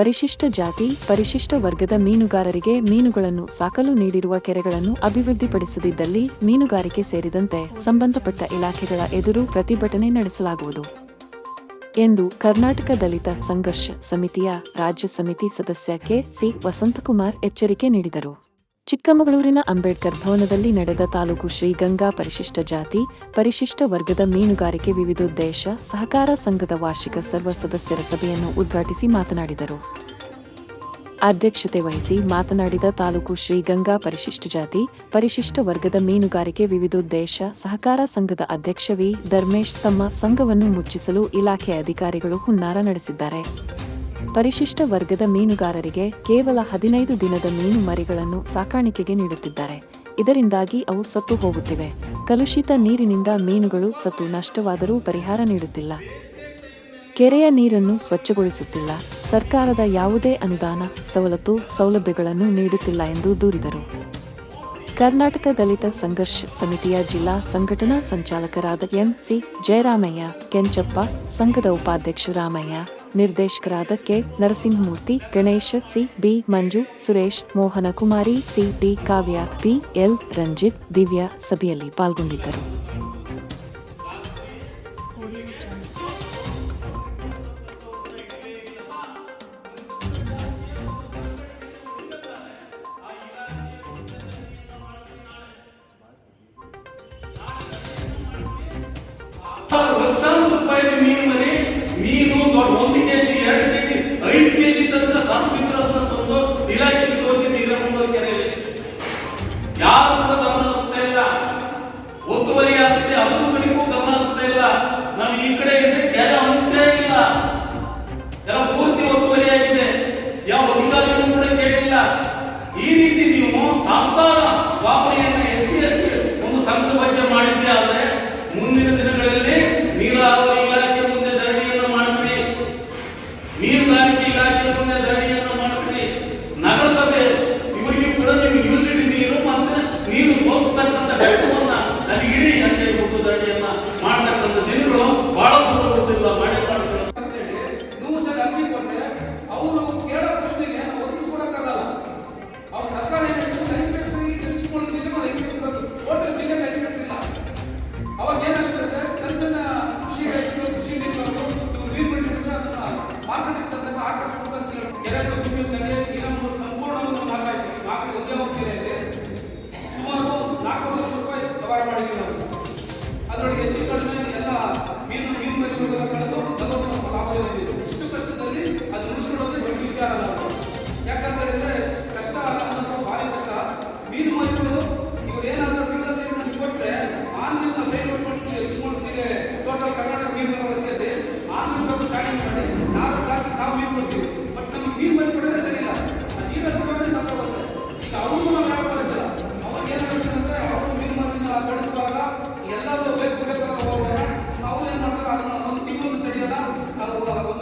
ಪರಿಶಿಷ್ಟ ಜಾತಿ, ಪರಿಶಿಷ್ಟ ವರ್ಗದ ಮೀನುಗಾರರಿಗೆ ಮೀನುಗಳನ್ನು ಸಾಕಲು ನೀಡಿರುವ ಕೆರೆಗಳನ್ನು ಅಭಿವೃದ್ಧಿಪಡಿಸದಿದ್ದಲ್ಲಿ ಮೀನುಗಾರಿಕೆ ಸೇರಿದಂತೆ ಸಂಬಂಧಪಟ್ಟ ಇಲಾಖೆಗಳ ಎದುರು ಪ್ರತಿಭಟನೆ ನಡೆಸಲಾಗುವುದು ಎಂದು ಕರ್ನಾಟಕ ದಲಿತ ಸಂಘರ್ಷ ಸಮಿತಿಯ ರಾಜ್ಯ ಸಮಿತಿ ಸದಸ್ಯ ಕೆ ಸಿ ವಸಂತಕುಮಾರ್ ಎಚ್ಚರಿಕೆ ನೀಡಿದರು. ಚಿಕ್ಕಮಗಳೂರಿನ ಅಂಬೇಡ್ಕರ್ ಭವನದಲ್ಲಿ ನಡೆದ ತಾಲೂಕು ಶ್ರೀಗಂಗಾ ಪರಿಶಿಷ್ಟ ಜಾತಿ, ಪರಿಶಿಷ್ಟ ವರ್ಗದ ಮೀನುಗಾರಿಕೆ ವಿವಿಧೋದ್ದೇಶ, ಸಹಕಾರ ಸಂಘದ ವಾರ್ಷಿಕ ಸರ್ವ ಸದಸ್ಯರ ಸಭೆಯನ್ನು ಉದ್ಘಾಟಿಸಿ ಮಾತನಾಡಿದರು. ಅಧ್ಯಕ್ಷತೆ ವಹಿಸಿ ಮಾತನಾಡಿದ ತಾಲೂಕು ಶ್ರೀಗಂಗಾ ಪರಿಶಿಷ್ಟ ಜಾತಿ, ಪರಿಶಿಷ್ಟ ವರ್ಗದ ಮೀನುಗಾರಿಕೆ ವಿವಿಧೋದ್ದೇಶ, ಸಹಕಾರ ಸಂಘದ ಅಧ್ಯಕ್ಷ ವಿ. ಧರ್ಮೇಶ್ ತಮ್ಮ ಸಂಘವನ್ನು ಮುಚ್ಚಿಸಲು ಇಲಾಖೆ ಅಧಿಕಾರಿಗಳು ಹುನ್ನಾರ ನಡೆಸಿದ್ದಾರೆ. ಪರಿಶಿಷ್ಟ ವರ್ಗದ ಮೀನುಗಾರರಿಗೆ ಕೇವಲ ಹದಿನೈದು ದಿನದ ಮೀನು ಮರಿಗಳನ್ನು ಸಾಕಾಣಿಕೆಗೆ ನೀಡುತ್ತಿದ್ದಾರೆ. ಇದರಿಂದಾಗಿ ಅವು ಸತ್ತು ಹೋಗುತ್ತಿವೆ. ಕಲುಷಿತ ನೀರಿನಿಂದ ಮೀನುಗಳು ಸತ್ತು ನಷ್ಟವಾದರೂ ಪರಿಹಾರ ನೀಡುತ್ತಿಲ್ಲ. ಕೆರೆಯ ನೀರನ್ನು ಸ್ವಚ್ಛಗೊಳಿಸುತ್ತಿಲ್ಲ. ಸರ್ಕಾರದ ಯಾವುದೇ ಅನುದಾನ, ಸವಲತ್ತು, ಸೌಲಭ್ಯಗಳನ್ನು ನೀಡುತ್ತಿಲ್ಲ ಎಂದು ದೂರಿದರು. ಕರ್ನಾಟಕ ದಲಿತ ಸಂಘರ್ಷ ಸಮಿತಿಯ ಜಿಲ್ಲಾ ಸಂಘಟನಾ ಸಂಚಾಲಕರಾದ ಎಂಸಿ ಜಯರಾಮಯ್ಯ, ಕೆಂಚಪ್ಪ, ಸಂಘದ ಉಪಾಧ್ಯಕ್ಷ ರಾಮಯ್ಯ ನಿರ್ದೇಶಕರಾದ K Narasimhamurthy, Ganesha, C B Manju, Suresh Mohana Kumari C T Kavya, P L Ranjith Divya ಸಭೆಯಲ್ಲಿ ಪಾಲ್ಗೊಂಡಿದ್ದರು. ಮೀನು ದೊಡ್ಡ ಒಂದು ಕೆಜಿ ಎರಡು ಕೆಜಿ ಐದು ಕೆಜಿ ತನಕ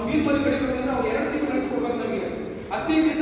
ವೀರ್ ಬದುಕಬೇಕು ಅವ್ರು ಎರಡು ತಿಂಗಳು ಕಳಿಸ್ಕೊಡ್ಬೇಕು ನಮಗೆ. ಹದಿನೈದು ದಿವಸ